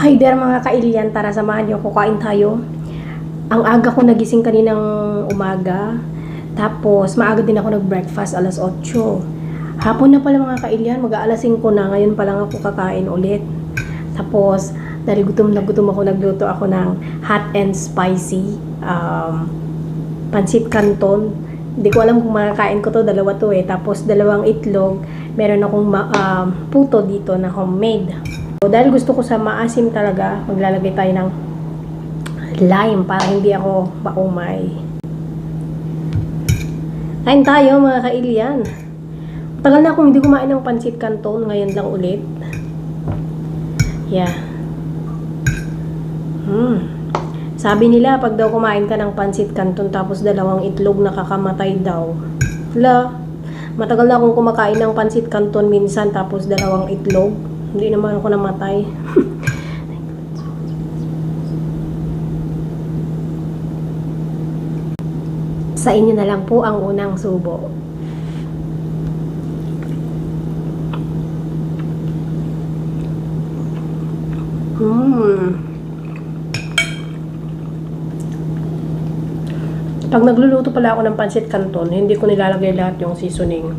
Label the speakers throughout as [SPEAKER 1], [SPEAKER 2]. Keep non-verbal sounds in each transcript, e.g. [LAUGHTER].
[SPEAKER 1] Hi there mga kailyan, tara samahan niyo ako kain tayo. Ang aga ko nagising kaninang umaga. Tapos maaga din ako nag-breakfast alas 8. Hapon na pala mga kailyan, mag-aalas 5 na. Ngayon pa lang ako kakain ulit. Tapos dahil gutom na gutom ako, nagluto ako ng hot and spicy um, pansit canton. Hindi ko alam kung makakain ko to, dalawa to eh. Tapos dalawang itlog, meron akong um, puto dito na homemade. So, dahil gusto ko sa maasim talaga, maglalagay tayo ng lime para hindi ako maumay. Kain tayo mga kailian. Tagal na akong hindi kumain ng pansit canton, ngayon lang ulit. Yeah. Hmm. Sabi nila, pag daw kumain ka ng pansit canton tapos dalawang itlog nakakamatay daw. La, matagal na akong kumakain ng pansit canton minsan tapos dalawang itlog. Hindi naman ako namatay. [LAUGHS] Sa inyo na lang po ang unang subo. Mmm. Pag nagluluto pala ako ng pancit canton, hindi ko nilalagay lahat yung seasoning.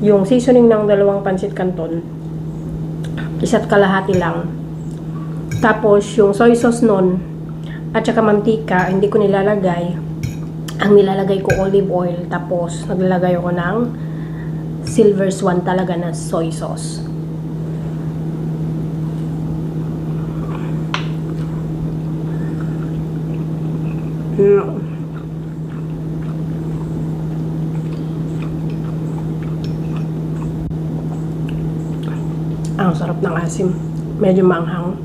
[SPEAKER 1] Yung seasoning ng dalawang pancit canton, isa't kalahati lang. Tapos, yung soy sauce nun, at saka mantika, hindi ko nilalagay. Ang nilalagay ko olive oil, tapos naglalagay ako ng silver swan talaga na soy sauce. Mm. Ang sarap ng asim. Medyo manghang.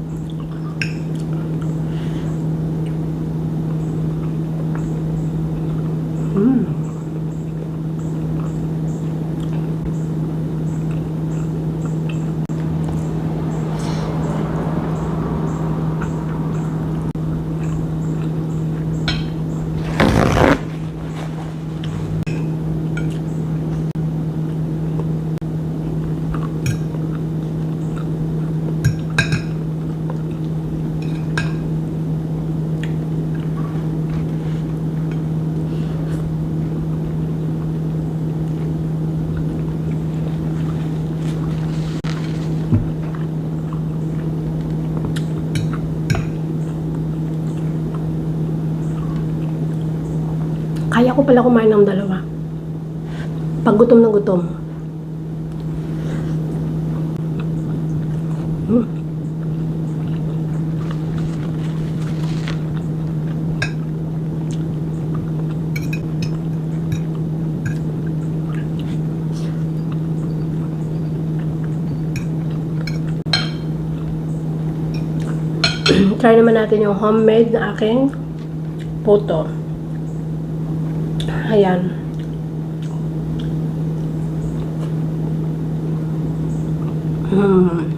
[SPEAKER 1] Mm. Kaya ko pala kumain ng dalawa. Pag gutom na gutom. Mm. [CLEARS THROAT] Try naman natin yung homemade na aking puto. Ayan. Mm.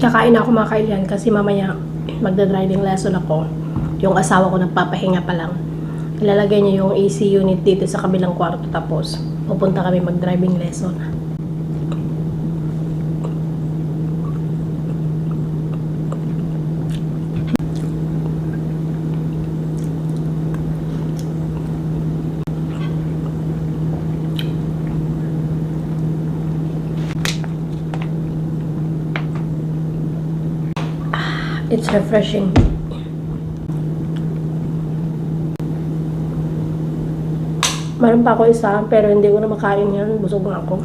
[SPEAKER 1] Kakain ako mga kailan kasi mamaya magda-driving lesson ako. Yung asawa ko nagpapahinga pa lang. Ilalagay niya yung AC unit dito sa kabilang kwarto tapos pupunta kami mag-driving lesson. It's refreshing. Meron pa ako isa, pero hindi ko na makain yan. Busog na ako.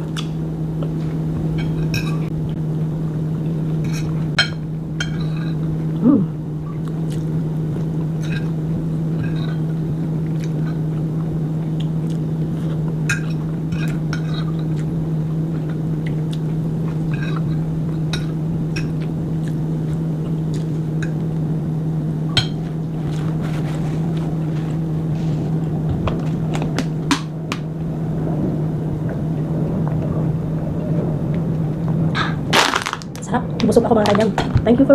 [SPEAKER 1] Mm. Sarap. Busog ako mga kaibigan. Thank you for watching.